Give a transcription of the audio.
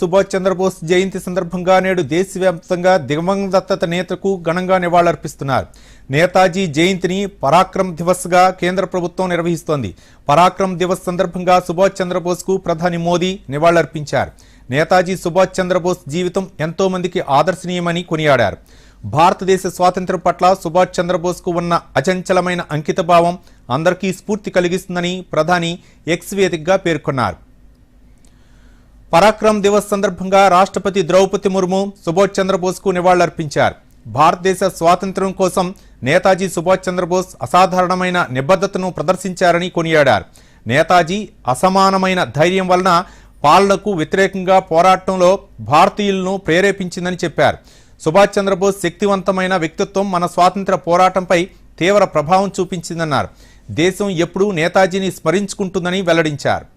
సుభాష్ చంద్రబోస్ జయంతి సందర్భంగా నేడు దేశవ్యాప్తంగా దివంగత నేతకు ఘనంగా నివాళులర్పిస్తున్నారు. నేతాజీ జయంతిని పరాక్రమ్ దివస్గా కేంద్ర ప్రభుత్వం నిర్వహిస్తోంది. పరాక్రమ్ దివస్ సందర్భంగా సుభాష్ చంద్రబోస్కు ప్రధాని మోదీ నివాళులర్పించారు. నేతాజీ సుభాష్ చంద్రబోస్ జీవితం ఎంతో మందికి ఆదర్శనీయమని కొనియాడారు. భారతదేశ స్వాతంత్ర్యం పట్ల సుభాష్ చంద్రబోస్కు ఉన్న అచంచలమైన అంకితభావం అందరికీ స్ఫూర్తి కలిగిస్తుందని ప్రధాని ఎక్స్ వేదికగా పేర్కొన్నారు. పరాక్రమ్ దివస్ సందర్భంగా రాష్ట్రపతి ద్రౌపది ముర్ము సుభాష్ చంద్రబోస్కు నివాళులర్పించారు. భారతదేశ స్వాతంత్ర్యం కోసం నేతాజీ సుభాష్ చంద్రబోస్ అసాధారణమైన నిబద్ధతను ప్రదర్శించారని కొనియాడారు. నేతాజీ అసమానమైన ధైర్యం వలన పాలనకు వ్యతిరేకంగా పోరాటంలో భారతీయులను ప్రేరేపించిందని చెప్పారు. సుభాష్ చంద్రబోస్ శక్తివంతమైన వ్యక్తిత్వం మన స్వాతంత్ర పోరాటంపై తీవ్ర ప్రభావం చూపించిందన్నారు. దేశం ఎప్పుడూ నేతాజీని స్మరించుకుంటుందని వెల్లడించారు.